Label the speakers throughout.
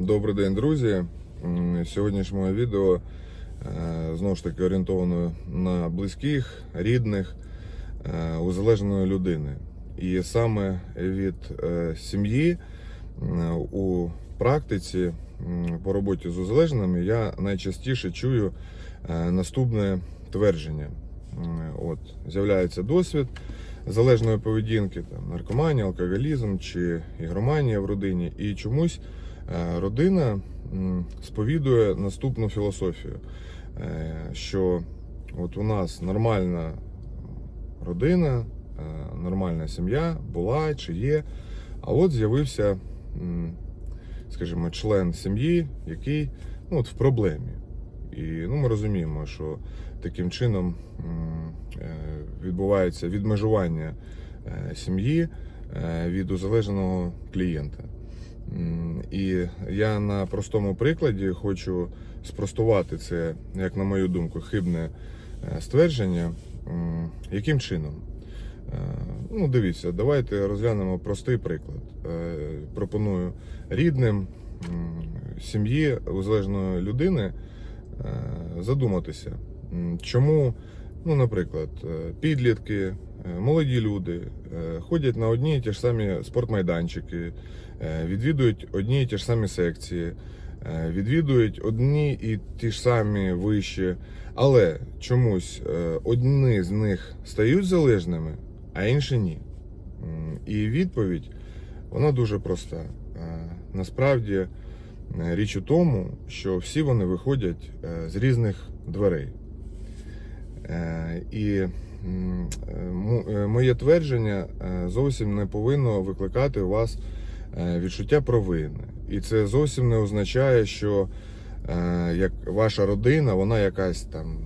Speaker 1: Добрий день, друзі. М, Сьогоднішнє моє відео е, знову ж таки орієнтовано на близьких, рідних, е, узалежненої людини. І саме від е, сім'ї у практиці по роботі з узалежненими я найчастіше чую наступне твердження. От, з'являється досвід залежної поведінки, там, наркоманія, алкоголізм чи ігроманія в родині, і чомусь родина сповідує наступну філософію, е, що от у нас нормальна родина, е, нормальна сім'я була чи є, а от з'явився, скажімо, член сім'ї, який ну, от в проблемі. І ну, ми розуміємо, що таким чином е, відбувається відмежування е, сім'ї е, від узалеженого клієнта. І я на простому прикладі хочу спростувати це, як на мою думку, хибне е, ствердження. Яким чином? Е, Ну, дивіться, давайте розглянемо простий приклад. Е, Пропоную рідним сім'ї узалежної людини задуматися, чому, ну, наприклад, підлітки, молоді люди е, ходять на одні і ті ж самі спортмайданчики, е, відвідують одні і ті ж самі секції, е, відвідують одні і ті ж самі виші, але чомусь е, одні з них стають залежними, а інші ні. І відповідь вона дуже проста. Е, Насправді е, річ у тому, що всі вони виходять е, з різних дверей. Е, І е, е, моє твердження е, зовсім не повинно викликати у вас е, відчуття провини. І це зовсім не означає, що е, як ваша родина, вона якась там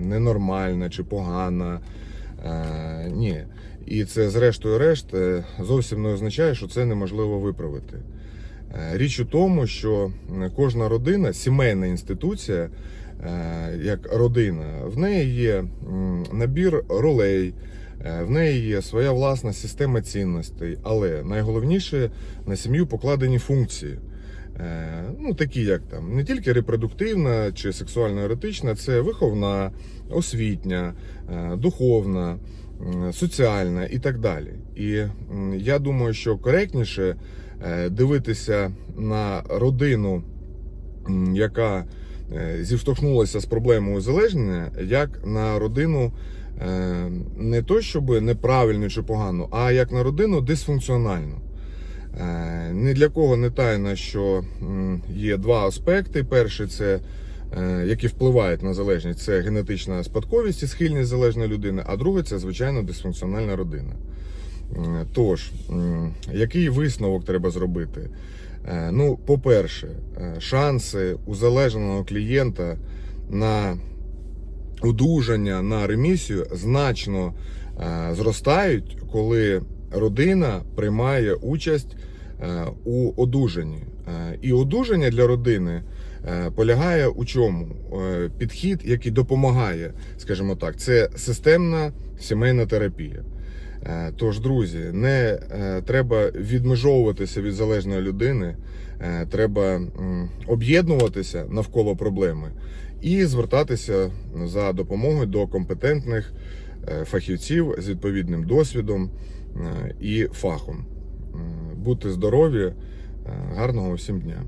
Speaker 1: ненормальна чи погана. Е, Ні. І це, зрештою, решт, е, зовсім не означає, що це неможливо виправити. Е, Річ у тому, що кожна родина, сімейна інституція, е, як родина, в неї є набір ролей, е, в неї є своя власна система цінностей, але найголовніше на сім'ю покладені функції. Е, Ну, такі як там не тільки репродуктивна чи сексуально-еротична, це виховна, освітня, е, духовна, соціальна і так далі. І я думаю, що коректніше е, дивитися на родину, яка е, зіштовхнулася з проблемою залежнення, як на родину е, не то, щоб неправильну чи погану, а як на родину дисфункціональну. Е, Ні для кого не тайна, що є два аспекти. Перший це е, які впливають на залежність, це генетична спадковість і схильність залежної людини, а друге це звичайно дисфункціональна родина. Тож, який висновок треба зробити? Е, Ну, по-перше, е, шанси узалежненого клієнта на одужання, на ремісію значно е, зростають, коли родина приймає участь у одужанні. І одужання для родини полягає у чому? Підхід, який допомагає, скажімо так, це системна сімейна терапія. Е, Тож, друзі, не е, треба відмежовуватися від залежної людини, е, треба об'єднуватися навколо проблеми і звертатися за допомогою до компетентних фахівців з відповідним досвідом і фахом. Будьте здорові, гарного всім дня!